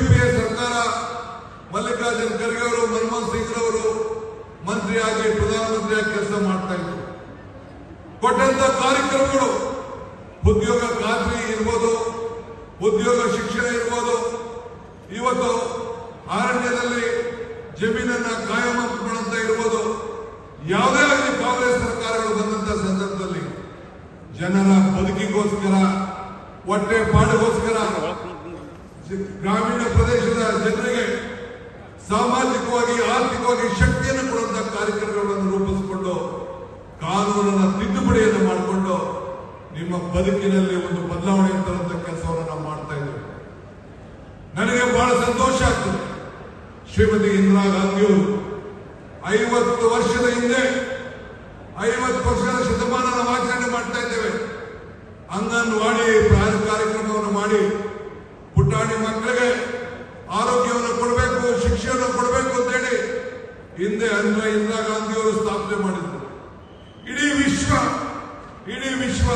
ಇವತ್ತು U P A ಸರ್ಕಾರ, ಮಲ್ಲಿಕಾರ್ಜುನ್ ಖರ್ಗೆ ಅವರು, ಮನಮೋಹನ್ ಸಿಂಗ್ ರವರು ಮಂತ್ರಿಯಾಗಿ, ಪ್ರಧಾನಮಂತ್ರಿಯಾಗಿ ಕೆಲಸ ಮಾಡ್ತಾ ಇದ್ರು. ಕೊಟ್ಟಂತ ಕಾರ್ಯಕ್ರಮಗಳು ಉದ್ಯೋಗ ಖಾತ್ರಿ ಇರ್ಬೋದು, ಉದ್ಯೋಗ ಶಿಕ್ಷಣ ಇರ್ಬೋದು, ಇವತ್ತು ಅರಣ್ಯದಲ್ಲಿ ಜಮೀನನ್ನ ಕಾಯಂ ಮಾಡುವಂತ ಇರ್ಬೋದು, ಯಾವುದೇ ಆಗಲಿ ಕಾಂಗ್ರೆಸ್ ಸರ್ಕಾರಗಳು ಬಂದಂತ ಸಂದರ್ಭದಲ್ಲಿ ಜನರ ಬದುಕಿಗೋಸ್ಕರ, ಹೊಟ್ಟೆ ಪಾಡಿಗೋಸ್ಕರ ಗ್ರಾಮೀಣ ಪ್ರದೇಶದ ಜನರಿಗೆ ಸಾಮಾಜಿಕವಾಗಿ, ಆರ್ಥಿಕವಾಗಿ ಶಕ್ತಿಯನ್ನು ಕೊಡುವಂತಹ ಕಾರ್ಯಕ್ರಮಗಳನ್ನು ರೂಪಿಸಿಕೊಂಡು ಕಾನೂನನ್ನು ತಿದ್ದುಪಡಿಯನ್ನು ಮಾಡಿಕೊಂಡು ನಿಮ್ಮ ಬದುಕಿನಲ್ಲಿ ಒಂದು ಬದಲಾವಣೆ ತರುವಂತ ಕೆಲಸವನ್ನು ನಾವು ಮಾಡ್ತಾ ಇದ್ದೇವೆ. ನನಗೆ ಬಹಳ ಸಂತೋಷ ಆಗ್ತದೆ. ಶ್ರೀಮತಿ ಇಂದಿರಾ ಗಾಂಧಿಯವರು ಐವತ್ತು ವರ್ಷದ ಹಿಂದೆ, ಐವತ್ತು ವರ್ಷದ ಶತಮಾನ ನಾವು ಆಚರಣೆ ಮಾಡ್ತಾ ಇದ್ದೇವೆ. ಅಂಗನವಾಡಿ ಕಾರ್ಯಕ್ರಮವನ್ನು ಮಾಡಿ ಪುಟಾಣಿ ಮಕ್ಕಳಿಗೆ ಆರೋಗ್ಯವನ್ನು ಕೊಡಬೇಕು, ಶಿಕ್ಷೆಯನ್ನು ಕೊಡಬೇಕು ಅಂತ ಹೇಳಿ ಹಿಂದೆ ಅಂದ್ರೆ ಇಂದಿರಾ ಗಾಂಧಿಯವರು ಸ್ಥಾಪನೆ ಮಾಡಿದ್ರು. ಇಡೀ ವಿಶ್ವ ಇಡೀ ವಿಶ್ವ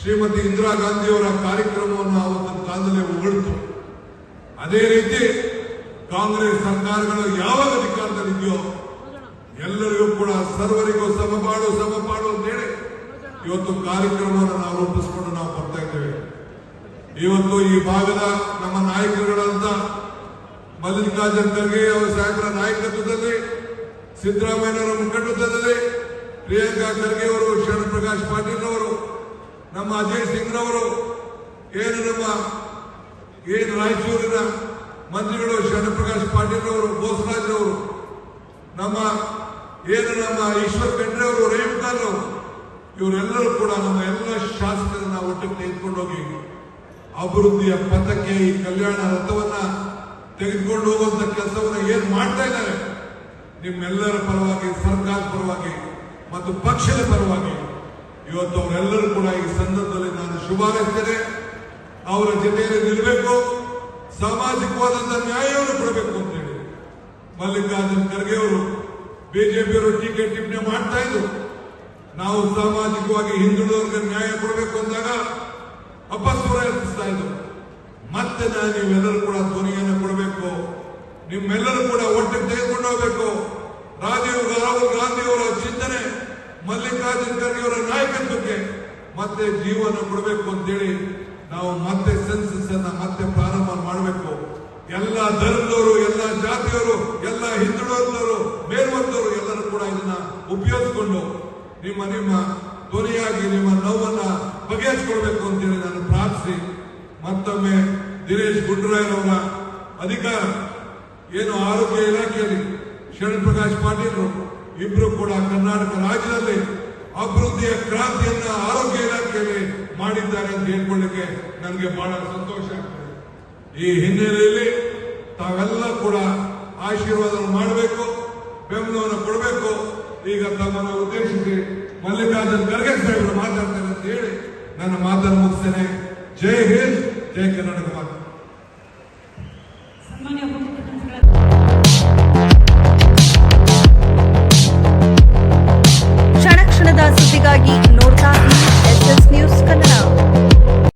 ಶ್ರೀಮತಿ ಇಂದಿರಾ ಗಾಂಧಿಯವರ ಕಾರ್ಯಕ್ರಮವನ್ನು ಆವತ್ತಿನ ಕಾಲದಲ್ಲಿ ಹೊಗಳಿತು. ಅದೇ ರೀತಿ ಕಾಂಗ್ರೆಸ್ ಸರ್ಕಾರಗಳು ಯಾವಾಗ ಅಧಿಕಾರದಲ್ಲಿದೆಯೋ ಎಲ್ಲರಿಗೂ ಕೂಡ ಸರ್ವರಿಗೂ ಸಮಪಾಡು ಸಮಪಾಡು ಅಂತ ಹೇಳಿ ಇವತ್ತು ಕಾರ್ಯಕ್ರಮವನ್ನು ನಾವು ರೂಪಿಸಿಕೊಂಡು ನಾವು ಬರ್ತಾ ಇದ್ದೇವೆ. ಇವತ್ತು ಈ ಭಾಗದ ನಮ್ಮ ನಾಯಕರುಗಳಂತ ಮಲ್ಲಿಕಾರ್ಜುನ್ ಖರ್ಗೆ ಅವರ ಸಾಹೇಬರ ನಾಯಕತ್ವದಲ್ಲಿ ಸಿದ್ದರಾಮಯ್ಯನವರ ಮುಖಂಡತ್ವದಲ್ಲಿ ಪ್ರಿಯಾಂಕಾ ಖರ್ಗೆ ಅವರು ಶರಣ್ ಪ್ರಕಾಶ್ ಪಾಟೀಲ್ ಅವರು, ನಮ್ಮ ಅಜಯ್ ಸಿಂಗ್ ರವರು ಏನು ನಮ್ಮ ಏನು ರಾಯಚೂರಿನ ಮಂತ್ರಿಗಳು ಶರಣ್ ಪ್ರಕಾಶ್ ಪಾಟೀಲ್ ಅವರು, ಬೋಸರಾಜ್ ಅವರು, ನಮ್ಮ ಏನು ನಮ್ಮ ಈಶ್ವರ್ ಖಂಡ್ರೆ ಅವರು ರೇಣುಕಾಲ್ ಅವರು, ಇವರೆಲ್ಲರೂ ಕೂಡ ನಮ್ಮ ಎಲ್ಲ ಶಾಸಕರನ್ನ ಒಟ್ಟಿಗೆ ತೆಗೆದುಕೊಂಡು ಹೋಗಿ ಅಭಿವೃದ್ಧಿಯ ಪಥಕ್ಕೆ ಈ ಕಲ್ಯಾಣ ರಥವನ್ನ ತೆಗೆದುಕೊಂಡು ಹೋಗುವಂತ ಕೆಲಸವನ್ನ ಏನ್ ಮಾಡ್ತಾ ಇದ್ದಾರೆ? ನಿಮ್ಮೆಲ್ಲರ ಪರವಾಗಿ ಸರ್ಕಾರ ಪರವಾಗಿ ಮತ್ತು ಪಕ್ಷದ ಪರವಾಗಿ ಇವತ್ತು ಅವರೆಲ್ಲರೂ ಕೂಡ ಈ ಸಂದರ್ಭದಲ್ಲಿ ನಾನು ಶುಭಾರೈಸ್ತೇನೆ. ಅವರ ಜೊತೆಯಲ್ಲಿ ನಿಲ್ಲಬೇಕು ಸಾಮಾಜಿಕವಾದಂತಹ ನ್ಯಾಯವನ್ನು ಕೊಡಬೇಕು ಅಂತ ಹೇಳಿ. ಮಲ್ಲಿಕಾರ್ಜುನ್ ಖರ್ಗೆ ಅವರು ಬಿಜೆಪಿಯವರು ಟೀಕೆ ಟಿಪ್ಪಣಿ ಮಾಡ್ತಾ ಇದ್ರು. ನಾವು ಸಾಮಾಜಿಕವಾಗಿ ಹಿಂದುಳಿದವರಿಗೆ ನ್ಯಾಯ ಕೊಡಬೇಕು ಅಂದಾಗ ಅಪಸ್ವರ ಎತ್ತಿಸ್ತಾ ಇದ್ರು. ಮತ್ತೆ ನಾನು ನೀವೆಲ್ಲರೂ ಕೂಡ ಧ್ವನಿಯನ್ನು ಕೊಡಬೇಕು. ನಿಮ್ಮೆಲ್ಲರೂ ಕೂಡ ಒಟ್ಟಿಗೆ ತೆಗೆದುಕೊಂಡು ಹೋಗಬೇಕು. ರಾಜೀವ್ ರಾಹುಲ್ ಗಾಂಧಿ ಅವರ ಚಿಂತನೆ, ಮಲ್ಲಿಕಾರ್ಜುನ್ ಖರ್ಗೆ ಅವರ ನಾಯಕತ್ವಕ್ಕೆ ಮತ್ತೆ ಜೀವನ ಕೊಡಬೇಕು ಅಂತೇಳಿ ನಾವು ಮತ್ತೆ ಸೆನ್ಸಸ್ ಅನ್ನ ಮತ್ತೆ ಪ್ರಾರಂಭ ಮಾಡಬೇಕು. ಎಲ್ಲ ಧರ್ಮದವರು, ಎಲ್ಲ ಜಾತಿಯವರು, ಎಲ್ಲ ಹಿಂದುಳಿದವರು ಮೇಲ್ವರ್ಗದವರು ಎಲ್ಲರೂ ಕೂಡ ಇದನ್ನ ಉಪಯೋಗಿಸಿಕೊಂಡು ನಿಮ್ಮ ನಿಮ್ಮ ಧ್ವನಿಯಾಗಿ ನಿಮ್ಮ ನೋವನ್ನ ಬಗೆಹರಿಸಿಕೊಳ್ಬೇಕು ಅಂತೇಳಿ ನಾನು ಪ್ರಾರ್ಥಿಸಿ. ಮತ್ತೊಮ್ಮೆ ದಿನೇಶ್ ಗುಂಡೂರಾಯರವರ ಅಧಿಕಾರ. ಏನು ಆರೋಗ್ಯ ಇಲಾಖೆಯಲ್ಲಿ ಶರಣ್ ಪ್ರಕಾಶ್ ಪಾಟೀಲ್ ಇಬ್ರು ಕೂಡ ಕರ್ನಾಟಕ ರಾಜ್ಯದಲ್ಲಿ ಅಭಿವೃದ್ಧಿಯ ಕ್ರಾಂತಿಯನ್ನ ಆರೋಗ್ಯ ಇಲಾಖೆಯಲ್ಲಿ ಮಾಡಿದ್ದಾರೆ ಅಂತ ಹೇಳ್ಕೊಳ್ಳಿಕ್ಕೆ ನನಗೆ ಬಹಳ ಸಂತೋಷ ಆಗ್ತದೆ. ಈ ಹಿನ್ನೆಲೆಯಲ್ಲಿ ತಾವೆಲ್ಲ ಕೂಡ ಆಶೀರ್ವಾದ ಮಾಡಬೇಕು, ಬೆಂಬಲವನ್ನು ಕೊಡಬೇಕು. ಈಗ ತಮ್ಮನ್ನು ಉದ್ದೇಶಿಸಿ ಮಲ್ಲಿಕಾರ್ಜುನ್ ಖರ್ಗೆ ಸಾಹೇಬರು ಮಾತಾಡ್ತಾರೆ ಅಂತ ಹೇಳಿ ನನ್ನ ಮಾತನ್ನು ಮುಗಿಸ್ತೇನೆ. ಜೈ ಹಿಂದ್ ಜೈ ಕರ್ನಾಟಕ ಮಾತು.